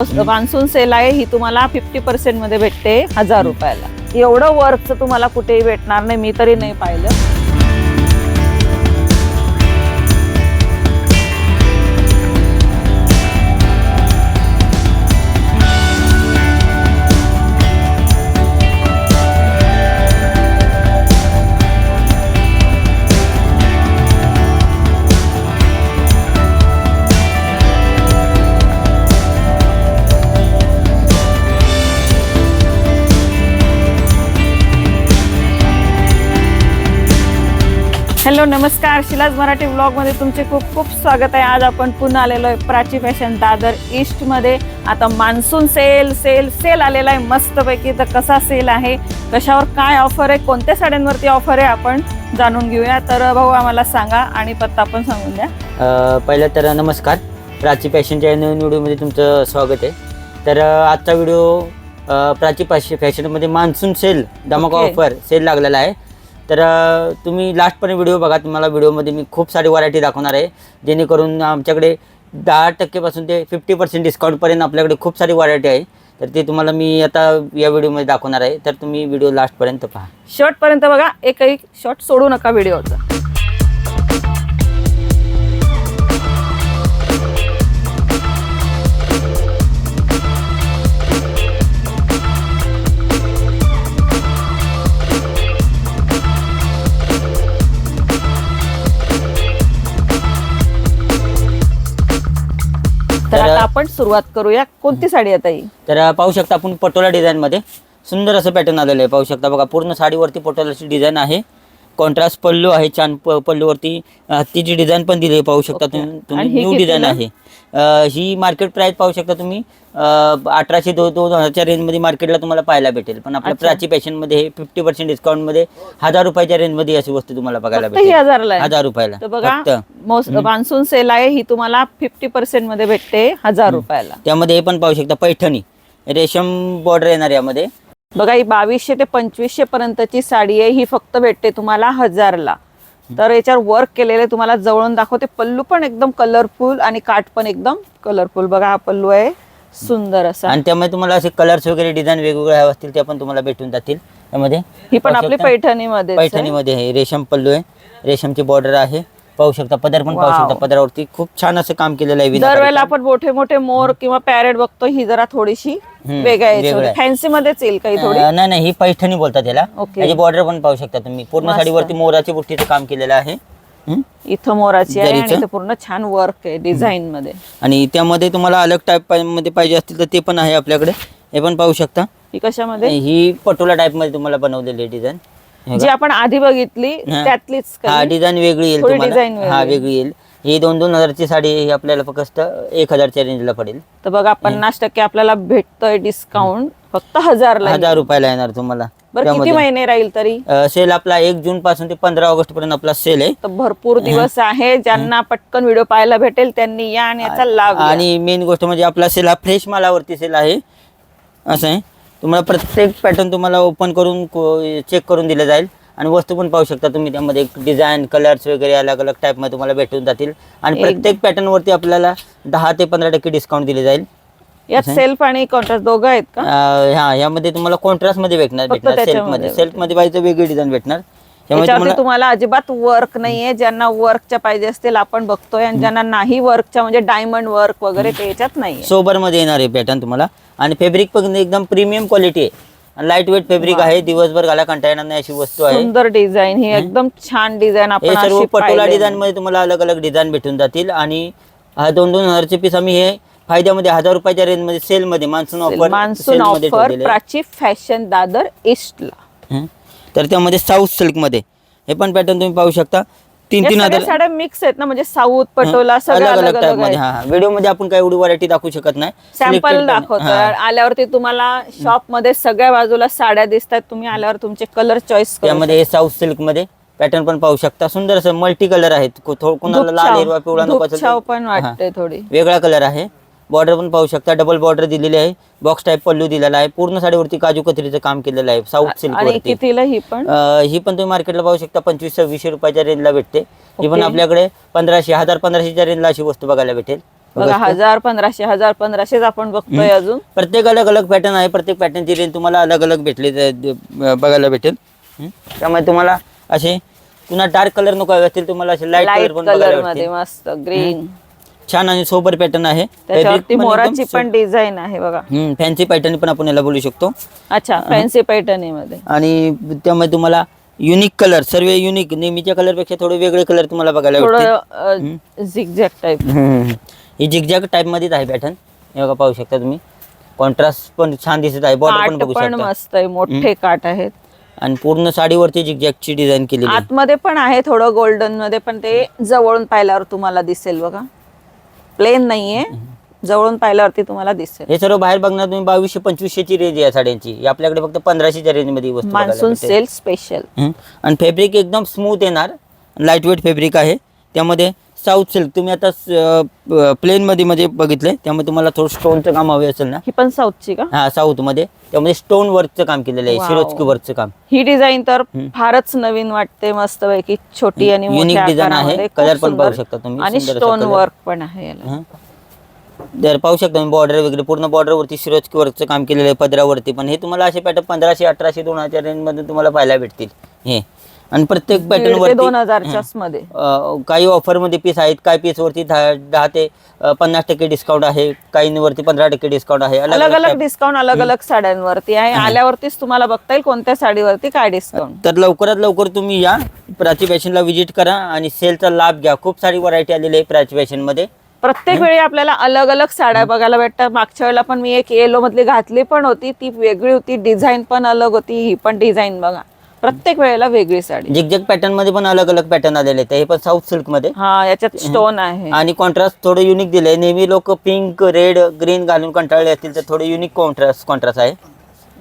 Monsoon sale आहे ही तुम्हाला fifty पर्सेंटमध्ये भेटते हजार रुपयाला. एवढं वर्कचं तुम्हाला कुठेही भेटणार नाही मी तरी नाही पाहिलं. हॅलो नमस्कार. शिलाज मराठी ब्लॉगमध्ये तुमचे खूप खूप स्वागत आहे. आज आपण पुन्हा आलेलो आहे प्राची फॅशन दादर ईस्टमध्ये आता मान्सून सेल सेल सेल आलेला आहे मस्तपैकी. तर कसा सेल आहे? कशावर काय ऑफर आहे? कोणत्या साड्यांवरती ऑफर आहे? आपण जाणून घेऊया. तर भाऊ आम्हाला सांगा आणि पत्ता पण सांगून द्या. पहिलं तर नमस्कार. प्राची फॅशनच्या नवीन व्हिडिओमध्ये तुमचं स्वागत आहे. तर आजचा व्हिडिओ प्राची फॅश फॅशनमध्ये मान्सून सेल धमाका. ऑफर सेल लागलेला आहे. तर तुम्ही लास्टपर्यंत व्हिडिओ बघा. तुम्हाला व्हिडिओमध्ये मी खूप सारी व्हरायटी दाखवणार आहे. जेणेकरून आमच्याकडे दहा टक्केपासून ते फिफ्टी पर्सेंट डिस्काउंटपर्यंत आपल्याकडे खूप सारी व्हरायटी आहे. तर ते तुम्हाला मी आता या व्हिडिओमध्ये दाखवणार आहे. तर तुम्ही व्हिडिओ लास्टपर्यंत पहा. शॉर्टपर्यंत बघा बघा. एकही शॉर्ट सोडू नका व्हिडिओचा. आपण सुरुवात करूया. कोणती साडी आता ही तर पाहू शकता आपण पटोला डिझाईनमध्ये सुंदर असं पॅटर्न आलेलं आहे. पाहू शकता बघा पूर्ण साडीवरती पटोलाची डिझाईन आहे. कॉन्ट्रास्ट पल्लू आहे छान प- पल्लूवरती हत्तीची डिझाईन पण दिली पाहू शकता. तुम्ही. तुम्ही न्यू डिझाईन? आहे? ही मार्केट प्राइस पाहू शकता तुम्ही. अठराशे दो दोन हजारच्या रेंजमध्ये मार्केटला तुम्हाला पाहायला भेटेल. पण आपल्या. प्राची फॅशनमध्ये हे फिफ्टी पर्सेंट डिस्काउंटमध्ये हजार रुपयाच्या रेंजमध्ये अशी वस्तू तुम्हाला बघायला भेटेल. हजार रुपयाला. बघा मान्सून सेल आहे ही तुम्हाला फिफ्टी पर्सेंटमध्ये भेटते हजार रुपयाला. त्यामध्ये हे पण पाहू शकता पैठणी. रेशम बॉर्डर येणार यामध्ये. बघा ही बावीसशे ते पंचवीसशे पर्यंतची साडी आहे. ही फक्त भेटते तुम्हाला हजारला. तर याच्यावर वर्क केलेले तुम्हाला जवळून दाखवते. पल्लू पण एकदम कलरफुल आणि काठ पण एकदम कलरफुल बघा हा पल्लू आहे. सुंदर असा. आणि त्यामध्ये तुम्हाला असे कलर्स वगैरे डिझाईन वेगवेगळे हवे असतील त्या पण तुम्हाला भेटून जातील. त्यामध्ये ही पण पाहू आपली शकता. पैठणीमध्ये पैठणीमध्ये आहे. रेशम पल्लू आहे. रेशमची बॉर्डर आहे. पाहू शकता पदर पण पाहू. शकता पदरावरती खूप छान असं काम केलेलं आहे. दरवेळेला आपण मोठे मोठे मोर किंवा पॅरेट बघतो ही जरा थोडीशी वेगळ्या. फॅन्सी मध्येच येईल काही थोडी अं, नाही नाही ही पैठणी बोलतात त्याला. त्याची बॉर्डर पण पाहू शकता तुम्ही पूर्ण मस्त. साडीवरती मोराची बुट्टीचं काम केलेलं आहे हम्म. इथं मोराची आहे आणि जरीचं? इथं पूर्ण छान वर्क आहे डिझाईन मध्ये आणि त्यामध्ये तुम्हाला अलग टाईपमध्ये पाहिजे असतील तर ते पण आहे आपल्याकडे हे पण पाहू शकता ही कशामध्ये ही पटोला टाईपमध्ये तुम्हाला बनवलेली डिझाईन जी आपण आधी बघितली हा. त्यातलीच हा. डिझाईन वेगळी येईल थोडी design तुम्हाला हा वेगळी. येईल. ही दोन दोन हजारची साडी ही आपल्याला फक्त एक हजारच्या रेंजला पडेल. तर बघा पन्नास टक्के आपल्याला भेटतोय डिस्काउंट फक्त हजारला हजार रुपयाला येणार तुम्हाला. बरं किती महिने राहील तरी? सेल आपला एक जून पासून ते पंधरा ऑगस्ट पर्यंत आपला सेल आहे. तर भरपूर दिवस आहे. ज्यांना पटकन व्हिडिओ पाहायला भेटेल त्यांनी या आणि याचा लाभ घ्या. आणि मेन गोष्ट म्हणजे आपला सेल हा फ्रेश मालावरती सेल आहे. असं आहे. तुम्हाला प्रत्येक पॅटर्न तुम्हाला ओपन करून चेक करून दिलं जाईल. आणि वस्तू पण पाहू शकता तुम्ही त्यामध्ये डिझाईन कलर्स वगैरे अलग अलग टाईपमध्ये तुम्हाला भेटून जातील. आणि. प्रत्येक पॅटर्नवरती आपल्याला दहा ते पंधरा टक्के डिस्काउंट दिले जाईल. यात सेल्फ आणि कॉन्ट्रास्ट दोघं आहेत का? हा यामध्ये तुम्हाला कॉन्ट्रास्टमध्ये भेटणार भेटणार सेल्फमध्ये. सेल्फमध्ये पाहिजे वेगळी डिझाईन भेटणार. त्यामुळे याच्यावरती तुम्हाला अजिबात वर्क नाहीये. ज्यांना वर्कच्या पाहिजे असतील आपण बघतोय आणि ज्यांना नाही वर्कच्या म्हणजे डायमंड वर्क वगैरे ते याच्यात नाहीये. सोबरमध्ये येणार आहे पॅटर्न तुम्हाला. आणि फॅब्रिक पण एकदम प्रीमियम क्वालिटी आहे. लाइट वेट फॅब्रिक आहे दिवसभर घाला कंटाळा येणार नाही अशी वस्तू आहे. सुंदर डिझाईन ही एकदम छान डिझाईन आपण सर्व पटोला डिझाईन मध्ये तुम्हाला अलग अलग डिझाईन भेटून जातील. आणि हा दोन दोन हजारचे पीस आम्ही हे फायद्यामध्ये हजार रुपयाच्या रेंजमध्ये सेल मध्ये monsoon offer monsoon offer Prachi fashion Dadar ईस्टला तर त्यामध्ये साऊथ सिल्कमध्ये हे पण पॅटर्न तुम्ही पाहू शकता. तीन तीन हजार साड्या मिक्स आहेत ना म्हणजे साऊथ पटोला सगळं अलग अलग अलग टाईप अलगमध्ये. आहे. हा व्हिडिओमध्ये आपण काही एवढी व्हरायटी दाखवू शकत नाही. सॅम्पल हा. आल्यावरती तुम्हाला शॉपमध्ये सगळ्या बाजूला साड्या दिसतात. तुम्ही आल्यावर तुमचे कलर चॉईस त्यामध्ये हे साऊथ सिल्कमध्ये पॅटर्न पण पाहू शकता. सुंदर असं मल्टी कलर आहेत कोणाला लाल हिरवा पिवळा नको पण वाटते थोडी. वेगळा कलर आहे. बॉर्डर पण पाहू शकता. डबल बॉर्डर दिलेली आहे. बॉक्स टाईप पल्लू दिलेला आहे. पूर्ण साडीवरती काजू कतरीचं काम केलेलं आहे. साऊथ सिल्क आणि वरती. कितीला ही पण? अं, ही पण तुम्ही मार्केटला पाहू शकता. पंचवीस सव्वीसशे रुपयाच्या रेंजला भेटते. ही पण Okay. आपल्याकडे पंधराशे हजार पंधराशेच्या रेंजला अशी वस्तू बघायला भेटेल. बघा हजार पंधराशे हजार पंधराशेच आपण बघतोय अजून. प्रत्येक अलग अलग पॅटर्न आहे. प्रत्येक पॅटर्नची रेंज तुम्हाला अलग अलग भेटली बघायला भेटेल. हं? त्यामुळे तुम्हाला असे पुन्हा डार्क कलर नको हवे असतील तुम्हाला असे लाइट लाइट कलर पण बघायला कलरमध्ये. मस्त ग्रीन छान आणि सोबर पॅटर्न आहे. त्याच्यावरती मोराची पण डिझाईन आहे बघा. फॅन्सी पॅटर्न पण आपण याला बोलू शकतो. अच्छा फॅन्सी पैठणी मध्ये. आणि त्यामध्ये तुम्हाला युनिक कलर सर्व युनिक नेहमीच्या कलरपेक्षा थोडे वेगळे कलर तुम्हाला बघायला भेटतील. थोडं झिगझॅग टाईप. ही जिगजॅग टाईप मध्येच आहे पॅटर्न हे बघा पाहू शकता तुम्ही. कॉन्ट्रास्ट पण छान दिसत आहे. बॉर्डर पण बघू शकता. मस्त आहे. मोठे काट आहेत. आणि पूर्ण साडीवरती जिगजॅगची डिझाईन आहे. आतमध्ये पण आहे थोडं गोल्डनमध्ये पण ते जवळून पाहिल्यावर तुम्हाला दिसेल बघा. प्लेन नाहीये. जवळून पाहिल्यावरती तुम्हाला दिसेल. हे सर्व बाहेर बघणार तुम्ही बावीसशे पंचवीसशे ची रेंज आहे साड्यांची. ही आपल्याकडे फक्त पंधराशेच्या रेंजमध्ये वस्तू बघायला मान्सून भेटेल. सेल स्पेशल हं. आणि फॅब्रिक एकदम स्मूथ येणार. लाइट वेट फॅब्रिक आहे. त्यामध्ये साऊथ सिल्क तुम्ही आता प्लेन मध्ये मध्ये बघितले त्यामध्ये तुम्हाला थोडं स्टोनचं काम हवे असेल ना ही पण साऊथची का हा साऊथमध्ये त्यामध्ये स्टोन वर्कचं काम केलेलं आहे. सिरोजकी वर्कचं काम ही डिझाईन तर फारच नवीन वाटते मस्त पैकी छोटी आणि मोठ्या design आहे. Color पण. पाहू शकता तुम्ही. आणि स्टोन. वर्क पण आहे. जर पाहू शकता बॉर्डर वगैरे पूर्ण बॉर्डरवरती सिरोजकी वर्कचं काम केलेलं आहे पदरावरती पण हे तुम्हाला असे पॅटर्न पंधराशे अठराशे दोन हजार रेंजमध्ये तुम्हाला पाहायला भेटतील हे आणि प्रत्येक दीड पॅटर्न ते वरती दोन हजारच्या मध्ये काही ऑफरमध्ये पीस आहेत काही पीस वरती दहा दहा ते अं, पन्नास टक्के डिस्काउंट आहे काहींवरती पंधरा टक्के डिस्काउंट आहे. अलग अलग डिस्काउंट अलग अलग साड्यांवरती आहे. आल्यावरतीच तुम्हाला बघता येईल कोणत्या साडीवरती काय डिस्काउंट तर लवकरात लवकर तुम्ही या प्राची फॅशनला व्हिजिट करा आणि सेलचा लाभ घ्या. खूप सारी व्हरायटी आलेली आहे प्राची फॅशनमध्ये. प्रत्येक वेळी आपल्याला अलग अलग साड्या बघायला भेटतात. मागच्या वेळेला पण मी एक येलो मधली घातली पण होती. ती वेगळी होती डिझाईन पण अलग होती ही पण डिझाईन बघा. प्रत्येक वेळेला वेगळी साडी. जिगजॅग पॅटर्नमध्ये पण अलग अलग पॅटर्न आलेले आहेत. हे पण साऊथ सिल्कमध्ये. हा याच्यात स्टोन आहे. आणि कॉन्ट्रास्ट थोडं युनिक दिलंय. नेहमी लोक पिंक रेड ग्रीन घालून कंटाळले असतील तर थोडं युनिक कॉन्ट्रास्ट कॉन्ट्रास्ट आहे.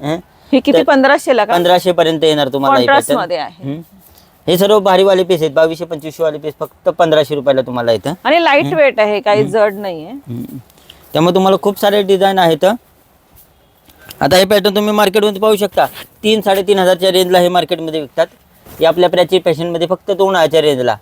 हं? किती? पंधराशे ला का? पंधराशे पर्यंत येणार तुम्हाला हे सर्व भारीवाले पीस आहेत. बावीसशे पंचवीसशे वाले पीस फक्त पंधराशे रुपयाला तुम्हाला येतं आणि लाइट वेट आहे. काही जड नाहीये. त्यामुळे तुम्हाला खूप सारे डिझाईन आहेत. आता हे पॅटर्न तुम्ही मार्केटमध्ये पाहू शकता. तीन साडेतीन हजारच्या रेंजला हे मार्केटमध्ये विकतात. हे आपल्या प्राची फॅशनमध्ये फक्त दोन हजारच्या रेंजला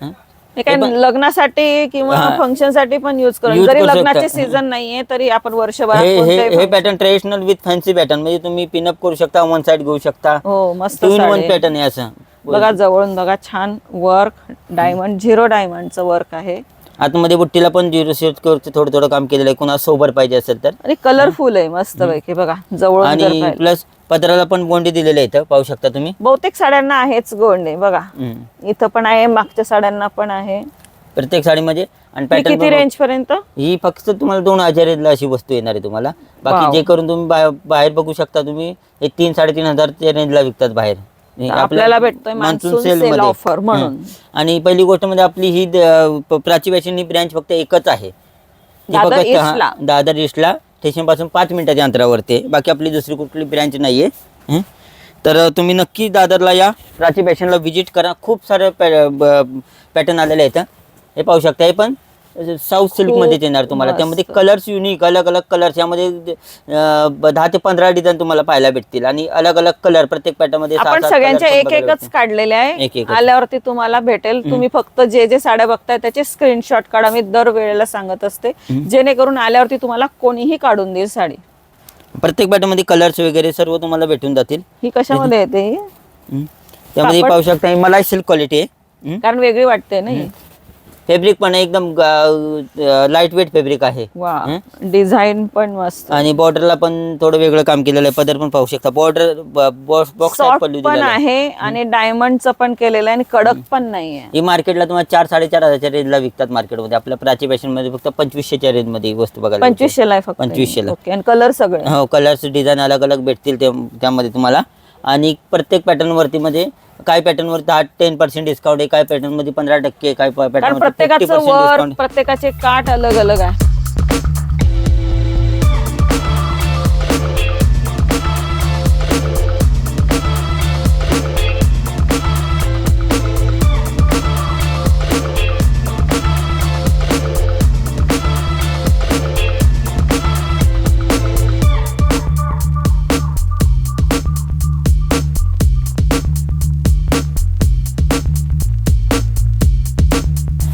हं? हे काय लग्नासाठी किंवा हा. फंक्शनसाठी पण युज करू जरी. लग्नाचे सीझन नाहीये तरी आपण वर्षभरात हे हे हे pattern traditional with fancy pattern म्हणजे तुम्ही पिनअप करू शकता वन साइड घेऊ शकता. हो मस्त वन साडी. पॅटर्न आहे असं. बघा जवळून बघा छान वर्क डायमंड झिरो डायमंडचं वर्क आहे. आतमध्ये बुट्टीला पण झिरो शेट थोडं थोडं काम केलेलं आहे. कुणा सोबर पाहिजे असेल तर. आणि कलरफुल आहे मस्त पैकी बघा जवळून जर आणि. प्लस पदराला पण गोंडी दिलेले आहेत पाहू शकता तुम्ही. बहुतेक साड्यांना आहेच गोंडे बघा. इथं पण आहे मागच्या साड्यांना पण आहे. प्रत्येक साडीमध्ये आणि किती पॅटर्न रेंज पर्यंत? ही फक्त तुम्हाला दोन हजारला अशी वस्तू येणार आहे तुम्हाला. बाकी. जे करून तुम्ही बाहेर बाहेर बघू शकता तुम्ही हे तीन साडेतीन हजारच्या रेंजला विकतात बाहेर. आपल्याला भेटतोय मान्सून सेल मध्ये. ऑफर म्हणून हं. आणि पहिली गोष्ट म्हणजे आपली ही द- प- प्राची ही ब्रँच फक्त एकच आहे ती दादर फक्त- ईस्टला. दादर ईस्टला स्टेशनपासून पाच मिनिटाच्या अंतरावरती आहे. बाकी आपली दुसरी कुठली ब्रँच नाहीये हं. तर तुम्ही नक्की दादरला या प्राची फॅशनला व्हिजिट करा खूप सारे पॅटर्न आलेले आहेत हे पाहू शकता हे पण साऊथ सिल्कमध्ये येणार तुम्हाला. त्यामध्ये कलर्स युनिक अलग अलग कलर्स यामध्ये दहा ते पंधरा डिझाईन तुम्हाला पाहायला भेटतील. आणि अलग अलग कलर प्रत्येक पॅटर्नमध्ये सहा- आपण सगळ्यांच्या एक एकच. काढलेले आहे. आल्यावरती तुम्हाला भेटेल. तुम्ही फक्त जे जे साड्या बघताय त्याचे स्क्रीनशॉट काढा. मी दर वेळेला सांगत असते. जेणेकरून आल्यावरती तुम्हाला कोणीही काढून देईल साडी. प्रत्येक बॅटमध्ये कलर्स वगैरे सर्व तुम्हाला भेटून जातील. ही कशामध्ये येते. त्यामध्ये? पाहू शकता मलाई सिल्क क्वालिटी आहे. कारण वेगळी वाटते नाही फॅब्रिक पण एकदम लाइट वेट फॅब्रिक आहे? डिझाईन पण मस्त. आणि बॉर्डरला पण थोडं वेगळं काम केलेलं आहे पदर पण पाहू शकता. बॉर्डर बॉक्स पण आहे. आणि डायमंडचं पण केलेलं आहे आणि कडक पण नाहीये. ही मार्केटला तुम्हाला चार साडेचार हजारच्या रेंजला विकतात मार्केटमध्ये आपल्या प्राची फॅशनमध्ये फक्त पंचवीसशेच्या रेंजमध्ये वस्तू बघायला. पंचवीसशे पंचवीसशेला. आणि कलर सगळे. हो कलर्स डिझाईन अलग अलग भेटतील त्यामध्ये तुम्हाला. आणि प्रत्येक पॅटर्न वरती मध्ये काय पॅटर्न वरती दहा टेन पर्सेंट डिस्काउंट आहे काय पॅटर्नमध्ये पंधरा टक्के काय पॅटर्न कारण प्रत्येकाचं डिस्काउंट प्रत्येकाचे काट अलग अलग आहे.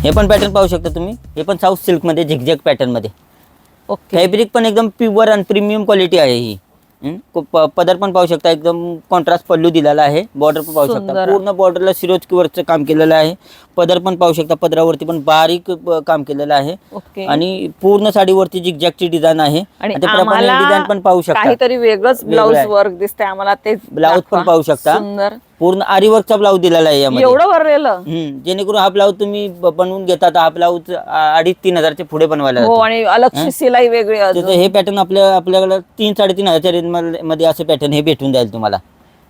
हे पण पॅटर्न पाहू शकता तुम्ही. हे पण साऊथ सिल्कमध्ये झिकझॅक पॅटर्नमध्ये ओके फॅब्रिक पण एकदम प्युअर आणि प्रीमियम क्वालिटी आहे ही. प- पदर पण पाहू शकता एकदम कॉन्ट्रास्ट पल्लू दिलेला आहे. बॉर्डर पण पाहू शकता. पूर्ण बॉर्डरला सिरोज वर्कचं काम केलेलं आहे. पदर पण पाहू शकता पदरावरती पण बारीक काम केलेलं आहे. आणि पूर्ण साडीवरती जिगजॅगची डिझाईन आहे. डिझाईन पण पाहू शकता. काहीतरी वेगळंच वेगळं ब्लाऊज. वर्क दिसतंय आम्हाला ते ब्लाऊज पण. पाहू शकता. पूर्ण आरी वर्कचा ब्लाऊज दिलेला आहे यामध्ये. एवढं हम्म, जेणेकरून हा ब्लाऊज तुम्ही ब- बनवून घेता तर हा ब्लाऊज अडीच तीन हजारचे पुढे बनवायला हो जातो. आणि अलगशी सिलाई वेगळी तर अजून. हे पॅटर्न आपल्या आपल्याकडे तीन साडेतीन हजारच्या रेंज मध्ये- असे पॅटर्न हे भेटून जाईल तुम्हाला.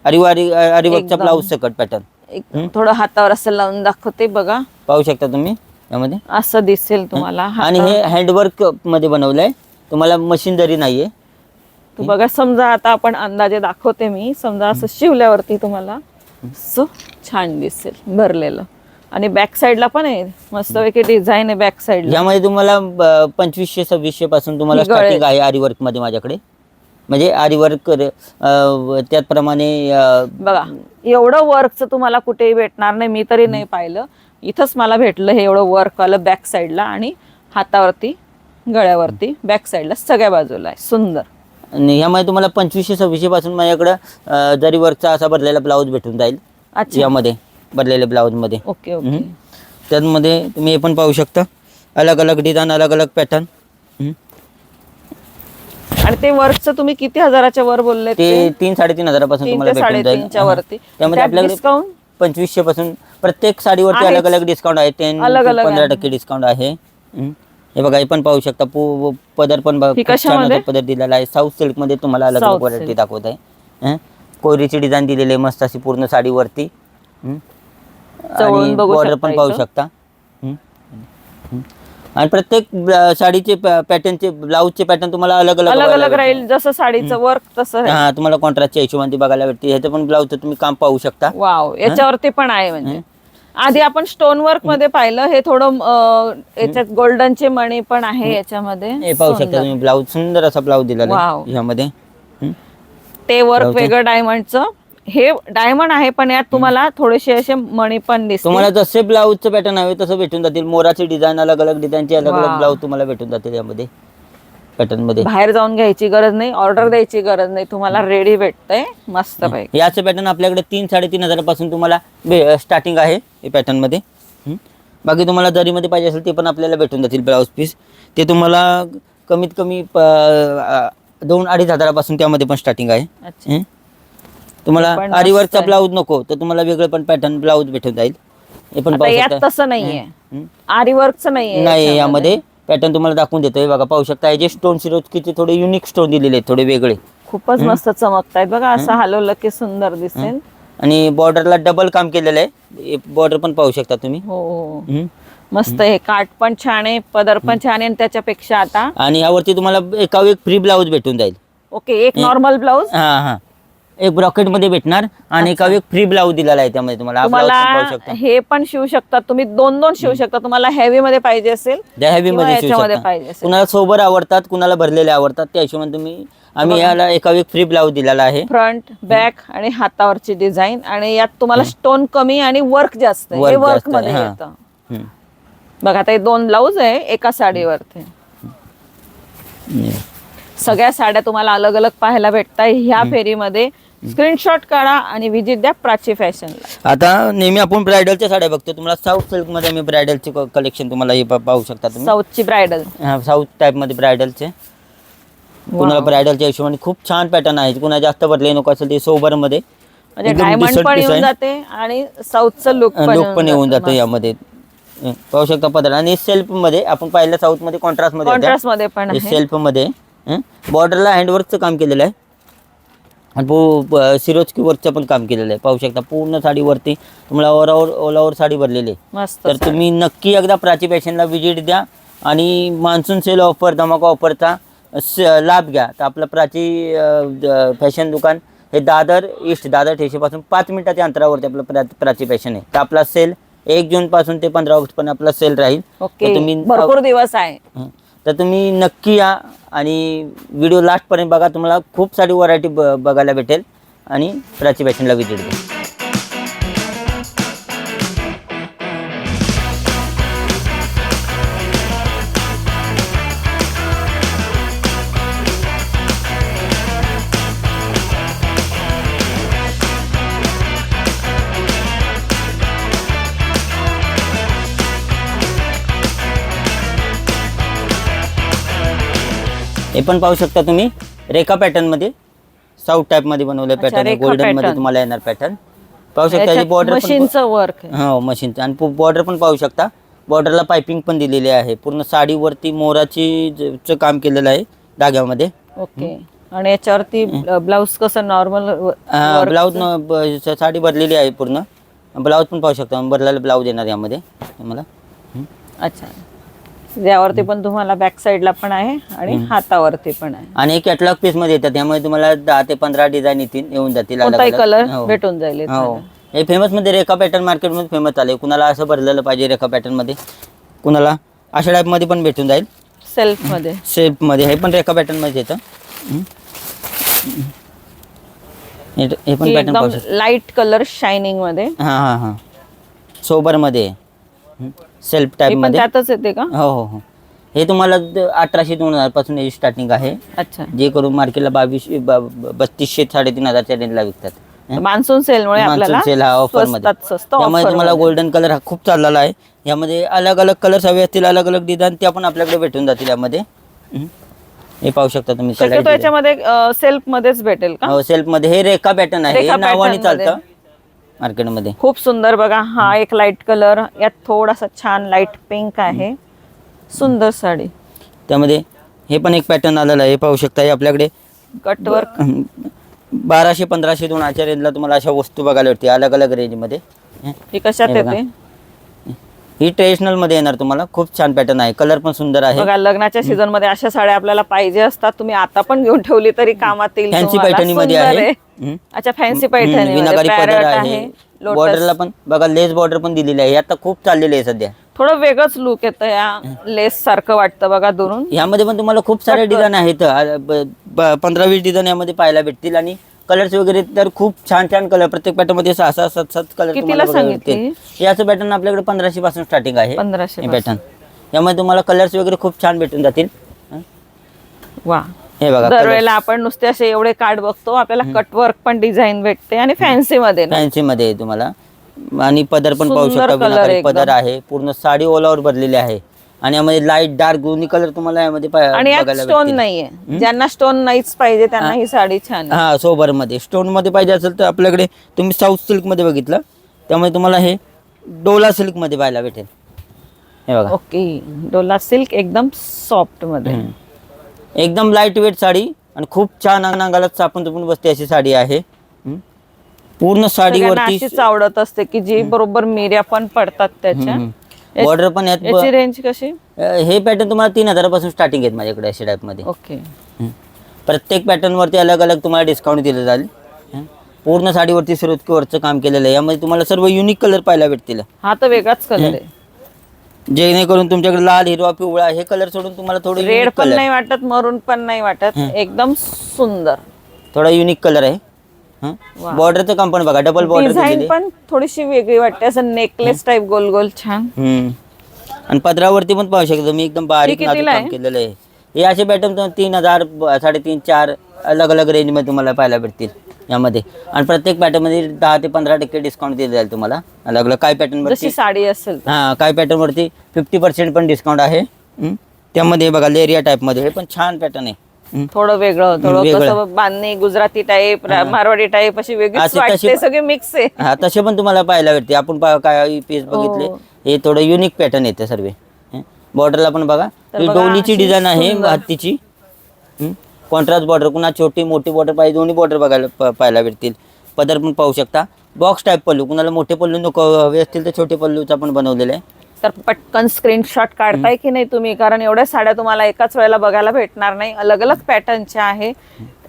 अरिवारी अरिवर्कचा एकदम. ब्लाऊज सकट पॅटर्न एक थोडं हातावर असं लावून दाखवते बघा. पाहू शकता तुम्ही यामध्ये? असं दिसेल तुम्हाला आणि हे हँडवर्कमध्ये बनवलंय. तुम्हाला मशीन जरी नाहीये. तू बघा समजा आता आपण अंदाजे दाखवते मी. समजा असं शिवल्यावरती तुम्हाला. असं छान दिसेल भरलेलं. आणि बॅक साईडला पण आहे. मस्तपैकी डिझाईन आहे बॅक साईडला यामध्ये तुम्हाला ब- पंचवीसशे सव्वीसशे पासून तुम्हाला गळे. स्टार्टिंग आहे आरीवर्कमध्ये माझ्याकडे. म्हणजे आरीवर्क त्याचप्रमाणे अं, बघा एवढं वर्कचं तुम्हाला कुठेही भेटणार नाही. मी तरी नाही पाहिलं. इथंच मला भेटलं हे एवढं वर्क आलं बॅक साईडला आणि हातावरती गळ्यावरती बॅक साईडला सगळ्या बाजूला आहे. सुंदर. आणि यामध्ये तुम्हाला पंचवीसशे सव्वीसशे पासून माझ्याकडं जरी वर्कचा असा भरलेला ब्लाऊज भेटून जाईल अच्छा यामध्ये भरलेल्या ब्लाऊजमध्ये ओके ओके. त्यामध्ये तुम्ही हे पण पाहू शकता अलग अलग डिझाईन अलग अलग पॅटर्न आणि ते वर्कचं तुम्ही किती हजाराच्या वर बोलले ते तीन साडेतीन हजारापासून तीन तुम्हाला ते भेटून जाईल. वरती त्यामध्ये आपल्याकडे discount? पंचवीसशे पासून प्रत्येक साडीवरती. अलग अलग डिस्काउंट आहे टेन अलग पंधरा. टक्के डिस्काउंट आहे. हे बघा हे पण पाहू शकता पू- पदर पण बघा, ही खूप छान कशामध्ये? असा पदर दिलेला आहे साऊथ सिल्कमध्ये तुम्हाला अलग South क्वालिटी silk. दाखवत आहे हं? कोरीची डिझाईन दिलेली आहे मस्त अशी पूर्ण साडीवरती हं? जवळून आणि बघू बॉर्डर शकता पण पाहू इथं. शकता हं? हं. आणि प्रत्येक ब्ला- साडीचे पॅटर्नचे ब्लाऊजचे पॅटर्न तुम्हाला अलग अलग अलग अलग. राहील जसं साडीचं वर्क तसं राहील हा तुम्हाला कॉन्ट्रास्टच्या हिशोबाने बघायला भेटते ह्याचं पण ब्लाऊजचं तुम्ही काम पाहू शकता वाव याच्यावरती पण आहे म्हणजे आधी आपण स्टोन वर्कमध्ये पाहिलं हे थोडं अं, याच्यात गोल्डनचे मणी पण आहे याच्यामध्ये हे पाहू शकता सुंदर. तुम्ही ब्लाऊज सुंदर असा ब्लाऊज दिलेला वाव. आहे ह्यामध्ये हं? ते वर्क. वेगळं डायमंडचं हे डायमंड आहे पण यात तुम्हाला थोडेसे असे मणी पण दिसतील तुम्हाला जसे ब्लाऊजचं पॅटर्न हवे तसं भेटून जातील मोराची डिझाईन अलग अलग डिझाईनचे अलग अलग. ब्लाऊज तुम्हाला भेटून जातील यामध्ये पॅटर्नमध्ये बाहेर जाऊन घ्यायची गरज नाही ऑर्डर द्यायची गरज नाही तुम्हाला रेडी भेटतंय मस्त पैकी. याचं पॅटर्न आपल्याकडे तीन साडेतीन हजारापासून तुम्हाला स्टार्टिंग आहे हे पॅटर्नमध्ये? बाकी तुम्हाला जरीमध्ये पाहिजे असेल ते पण आपल्याला भेटून जातील ब्लाऊज पीस ते तुम्हाला कमीत कमी दोन अडीच हजारापासून त्यामध्ये पण स्टार्टिंग आहे? तुम्हाला आरीवरचा. ब्लाऊज नको तर तुम्हाला वेगळं पण पॅटर्न ब्लाऊज भेटून जाईल. हे पण तसं नाहीये? आरी वर्कचं नाहीये नाही यामध्ये पॅटर्न तुम्हाला दाखवून देतोय. बघा पाहू शकता हे जे स्टोन सिरोजकीचे थोडे युनिक स्टोन दिलेले आहेत थोडे वेगळे. खूपच मस्त चमकतायत बघा असं हलवलं की सुंदर दिसेल. आणि बॉर्डरला डबल काम केलेलं आहे. बॉर्डर पण पाहू शकता तुम्ही. हो? मस्त हे काठ पण छान आहे पदर पण छान आहे आणि त्याच्यापेक्षा आता आणि यावरती तुम्हाला एका एक फ्री ब्लाऊज भेटून जाईल. ओके एक नॉर्मल ब्लाऊज हा हा. एक ब्रॉकेटमध्ये भेटणार आणि एका एक फ्री ब्लाऊज दिलेला आहे त्यामध्ये तुम्हाला. हा पाहू तुम्हाला शकता. हे पण शिवू शकता. तुम्ही दोन दोन शिवू शकता. तुम्हाला हेवी मध्ये पाहिजे असेल त्या हेवी किंवा मध्ये शिवू याच्यामध्ये शकता. पाहिजे असेल. कुणाला सोबर आवडतात कुणाला भरलेले आवडतात त्या हिशोबाने तुम्ही आम्ही याला एका एक फ्री ब्लाऊज दिलेला आहे. फ्रंट बॅक आणि हातावरची डिझाईन आणि यात तुम्हाला स्टोन कमी आणि वर्क जास्त आहे. हे Work वर्क जास्त आहे, मध्ये हा. येतं. बघा आता हे दोन ब्लाऊज आहे एका साडीवरती. सगळ्या साड्या तुम्हाला अलग अलग पाहायला भेटताय. ह्या फेरीमध्ये स्क्रीनशॉट काढा आणि विजिट द्या प्राची फॅशनला. आता नेहमी आपण ब्रायडलच्या साड्या बघतो. तुम्हाला साऊथ सिल्कमध्ये आम्ही ब्रायडलचे कलेक्शन तुम्हाला हे पा- पाहू शकता तुम्ही. साऊथची ब्रायडल. हा, साऊथ टाईपमध्ये ब्रायडलचे कुणाला ब्रायडलच्या हिशोबाने खूप छान पॅटर्न आहे. कुणा जास्त भरले नको असेल ते सोबरमध्ये म्हणजे एकदम डायमंड decent पण येऊन design. जाते आणि साऊथचं लुक पण लुक पण येऊन जातो. यामध्ये. पाहू शकता पदर. आणि सेल्फमध्ये आपण पाहिलं साऊथमध्ये कॉन्ट्रास्टमध्ये कॉन्ट्रास्टमध्ये पण आहे सेल्फमध्ये बॉर्डरला हँडवर्कचं काम केलेलं आहे. आणि पू सिरोज वर्कचं पण काम केलेलं आहे. पाहू शकता पूर्ण साडीवरती तुम्हाला ओव्हर ओव्हर साडी भरलेली आहे. मस्त तर तुम्ही नक्की एकदा प्राची फॅशनला व्हिजिट द्या आणि मान्सून सेल ऑफर धमाका ऑफरचा लाभ घ्या. तर आपलं प्राची फॅशन दुकान हे दादर ईस्ट दादर ठेशीपासून पाच मिनिटाच्या अंतरावरती आपलं प्रा प्राची फॅशन आहे. तर आपला सेल एक जून पासून ते पंधरा ऑगस्ट पण आपला सेल राहील. तुम्ही भरपूर दिवस आहे. तर तुम्ही नक्की या आणि व्हिडिओ लास्टपर्यंत बघा. तुम्हाला खूप सारी व्हरायटी ब बघायला भेटेल. आणि प्राची फॅशनला व्हिजिट द्या हे पण पाहू शकता तुम्ही. रेखा पॅटर्नमध्ये साऊथ टाईपमध्ये बनवलं पॅटर्न रेखा गोल्डनमध्ये pattern. तुम्हाला येणार पॅटर्न पाहू शकता याच्यात बॉर्डर मशीनचं वर्क हो मशीनचं. आणि बॉर्डर पण पाहू शकता. बॉर्डरला पायपिंग पण दिलेली आहे. पूर्ण साडीवरती मोराची ज- चं काम केलेलं आहे धाग्यामध्ये. ओके. आणि याच्यावरती ब्लाऊज कसं नॉर्मल ब्लाऊज साडी भरलेली आहे पूर्ण. ब्लाऊज पण पाहू शकता. भरलेला ब्लाऊज येणार यामध्ये. तुम्हाला. हं. अच्छा. यावरती पण तुम्हाला बॅक साईडला पण आहे आणि हातावरती पण आहे. आणि कॅटलॉग पीसमध्ये येतात त्यामुळे तुम्हाला दहा ते पंधरा डिझाईन येतील येऊन जातील कोणताही. कलर हो. भेटून जाईल इथे. हो हे फेमसमध्ये रेखा पॅटर्न मार्केटमध्ये फेमस आले कुणाला असं भरलेलं पाहिजे रेखा पॅटर्नमध्ये? कुणाला? अशा टाईपमध्ये पण भेटून जाईल. सेल्फमध्ये. शेपमध्ये. हे पण रेखा पॅटर्नमध्ये येतं. हं. हे हे पण पॅटर्न एकदम लाइट कलर शायनिंगमध्ये. हां हां हां. सोबरमध्ये. सेल्फ ही टाईप पण मध्ये त्यातच येते का? हो हो हो. हे तुम्हाला द- अठराशे दोन हजारपासून याची स्टार्टिंग आहे. अच्छा. जे करून मार्केटला बावीसशे ब- ब- बत्तीसशे साडेतीन हजारच्या रेंजला विकतात. हं? मान्सून सेल मुळे आपल्याला मान्सून सेल हा ऑफरमध्ये. स्वस्तात स्वस्त त्यामुळे offer तुम्हाला मध्ये. गोल्डन कलर हा खूप चाललेला आहे. यामध्ये अलग अलग कलर्स हवे असतील अलग अलग डिझाईन त्या पण आपल्याकडे भेटून जातील यामध्ये. हं? हे पाहू शकता तुम्ही. शक्यतो याच्यामध्ये सेल्फ मध्येच भेटेल का? हो सेल्फमध्ये हे रेखा पॅटर्न आहे. रेखा हे नावाने मध्ये. चालतं. मार्केटमध्ये? खूप सुंदर बघा. हा एक लाइट कलर यात थोडासा छान लाइट पिंक आहे. सुंदर साडी. त्यामध्ये हे पण एक पॅटर्न आलेलं आहे. हे पाहू शकता हे आपल्याकडे कटवर्क बाराशे पंधराशे दोन आजच्या रेंजला तुम्हाला अशा वस्तू बघायला भेटते अलग अलग रेंजमध्ये हं? कशात. येते? ही ट्रेडिशनलमध्ये येणार तुम्हाला. खूप छान पॅटर्न आहे. कलर पण सुंदर आहे. बघा लग्नाच्या सीझनमध्ये अशा साड्या आपल्याला पाहिजे असतात. तुम्ही आता पण घेऊन ठेवली तरी कामात येईल फॅन्सी. पैठणी मध्ये आहे? अच्छा फॅन्सी पैठणी विनाकारी पदर आहे. बॉर्डरला पण बघा लेस बॉर्डर पण दिलेली आहे. आता खूप चाललेले आहे सध्या. थोडं वेगळंच लुक येतं या लेस सारखं वाटतं बघा दुरून. यामध्ये पण तुम्हाला खूप सारे डिझाईन आहेत. पंधरा वीस डिझाईन यामध्ये पाहायला भेटतील आणि कलर्स वगैरे तर खूप छान छान कलर प्रत्येक पॅटर्नमध्ये सहा सहा सात सात कलर कितीला सांगितली? याचं पॅटर्न आपल्याकडे पंधराशे पासून स्टार्टिंग आहे. पंधराशे हे पॅटर्न यामध्ये तुम्हाला कलर्स वगैरे खूप छान भेटून जातील. हं? वा. हे बघा. दरवेळेला आपण नुसते असे एवढे कार्ड बघतो आपल्याला कटवर्क पण डिझाईन भेटते आणि फॅन्सी मध्ये ना. फॅन्सी मध्ये आहे तुम्हाला. आणि पदर पण पाहू सुंदर शकता color विनाकारी एकदम. पदर आहे. पूर्ण साडी ओलावर भरलेली आहे. आणि यामध्ये लाइट डार्क दोन्ही कलर तुम्हाला यामध्ये आणि यात बघायला स्टोन भेटतील. नाहीये. ज्यांना स्टोन नाहीच पाहिजे त्यांना ही. साडी छान आहे. हा सोबरमध्ये स्टोनमध्ये पाहिजे असेल तर आपल्याकडे तुम्ही साऊथ सिल्कमध्ये बघितलं त्यामुळे तुम्हाला हे डोला सिल्कमध्ये पाहायला भेटेल. हे बघा. ओके डोला सिल्क एकदम सॉफ्टमध्ये. हम्म. एकदम लाइट वेट साडी आणि खूप छान अंगाला चापून चुपून बसते अशी साडी आहे. हम्म. पूर्ण साडीवरती अशीच आवडत असते की जी बरोबर मिऱ्या पण पडतात त्याच्या. बॉर्डर पण यात याची रेंज कशी? हे पॅटर्न तुम्हाला तीन हजारापासून स्टार्टिंग आहेत माझ्याकडे अशा टाईपमध्ये. ओके. प्रत्येक पॅटर्न वरती अलग अलग तुम्हाला डिस्काउंट दिलं जाईल. पूर्ण साडीवरती सुरुवातवरचं काम केलेलं आहे. यामध्ये तुम्हाला सर्व युनिक कलर पाहायला भेटतील. हा तर वेगळाच कलर आहे. जेणेकरून तुमच्याकडे लाल हिरवा पिवळा हे कलर सोडून तुम्हाला थोडे रेड पण नाही वाटत मरून पण नाही वाटत. एकदम सुंदर. थोडा युनिक कलर आहे. बॉर्डरचं काम पण बघा डबल बॉर्डर डिझाईन पण थोडीशी वेगळी वाटते असं नेकलेस टाईप गोल गोल छान हम्म. आणि पदरावरती पण पाहू शकता मी एकदम बारीक नाजूक कितीला काम आहे? केलेलं आहे हे असे पॅटर्न तुम्हाला तीन हजार ब- साडेतीन चार अलग अलग रेंजमध्ये तुम्हाला पाहायला भेटतील यामध्ये आणि प्रत्येक पॅटर्नमध्ये दहा ते पंधरा टक्के डिस्काउंट दिले जाईल तुम्हाला अलग अलग काय पॅटर्न वरती जशी साडी असेल. हा काय पॅटर्न वरती फिफ्टी पर्सेंट पण डिस्काउंट आहे. त्यामध्ये बघा लेरिया टाईपमध्ये हे पण छान पॅटर्न आहे. थोडं वेगळं थोडं वेगळं. कसं बांधणी गुजराती टाईप मारवाडी टाईप अशी वेगळीच अशी वाटते तशी- सगळे मिक्स आहे. हा तसे पण तुम्हाला पाहायला भेटते. आपण काय पीस बघितले हो. हे थोडं युनिक पॅटर्न येते सर्व. बॉर्डरला पण बघा. तर ही बघा, डोलीची अशी डिझाईन आहे सुंदर. हत्तीची. कॉन्ट्रास्ट बॉर्डर कुणा छोटी मोठी बॉर्डर पाहिजे दोन्ही बॉर्डर बघायला प- पाहायला भेटतील. पदर पण पाहू शकता. बॉक्स टाईप पल्लू कुणाला मोठे पल्लू नको हवे असतील तर छोटे पल्लूचा पण बनवलेला आहे. तर पटकन स्क्रीनशॉट काढताय की नाही तुम्ही? कारण एवढ्या साड्या तुम्हाला एकाच वेळेला बघायला भेटणार नाही. अलग अलग पॅटर्नच्या आहे.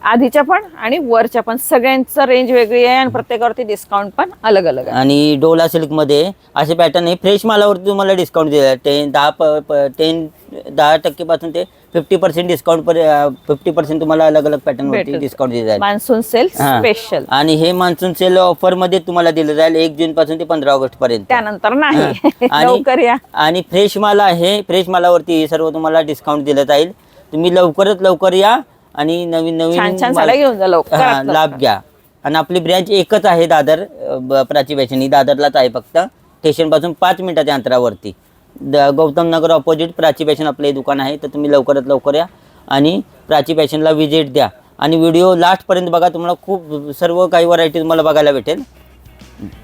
आधीच्या पण आणि वरच्या पण. सगळ्यांचं रेंज वेगळी आहे आणि प्रत्येकावरती डिस्काउंट पण अलग अलग आहे. आणि डोला सिल्कमध्ये असे पॅटर्न आहे. फ्रेश मालावरती तुम्हाला डिस्काउंट आहे. टेन दहा प टेन दहा टक्केपासून ते fifty percent discount fifty percent तुम्हाला अलग अलग पॅटर्नवरती भेटेल. डिस्काउंट दिले जाईल मान्सून सेल हा. स्पेशल आणि हे मान्सून सेल ऑफरमध्ये तुम्हाला दिलं जाईल एक जून पासून ते पंधरा ऑगस्ट पर्यंत. त्यानंतर नाही. आणि- लवकर या. आणि फ्रेश माल आहे. फ्रेश मालावरती हे सर्व तुम्हाला डिस्काउंट दिलं जाईल. तुम्ही लवकरच लवकर या. आणि नवीन नवीन छान साड्या घेऊन जा हा. लाभ घ्या. आणि आपली ब्रँच एकच आहे दादर अ, ब- प्राची फॅशन. ही दादरलाच आहे फक्त. स्टेशनपासून पाच मिनिटाच्या अंतरावरती. The Gautam Nagar opposite Prachi fashion आपलं हे दुकान आहे तर तुम्ही लवकरात लवकर या. आणि प्राची फॅशनला विजिट द्या. आणि व्हिडिओ लास्टपर्यंत बघा तुम्हाला खूप सर्व काही व्हरायटी तुम्हाला बघायला भेटेल.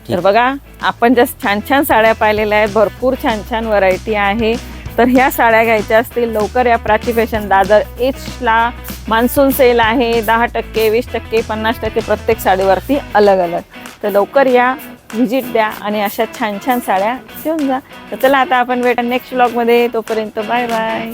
तर बघा आपण जस्ट छान छान साड्या पाहिलेल्या आहेत. भरपूर छान छान व्हरायटी आहे. तर ह्या साड्या घ्यायच्या असतील. लवकर या प्राची फॅशन दादर एचला मान्सून सेल आहे. दहा टक्के वीस टक्के पन्नास टक्के प्रत्येक साडीवरती अलग अलग. तर लवकर या व्हिजिट द्या आणि अशा छान छान साड्या घेऊन जा. तर चला आता आपण भेटा नेक्स्ट ब्लॉगमध्ये तोपर्यंत बाय बाय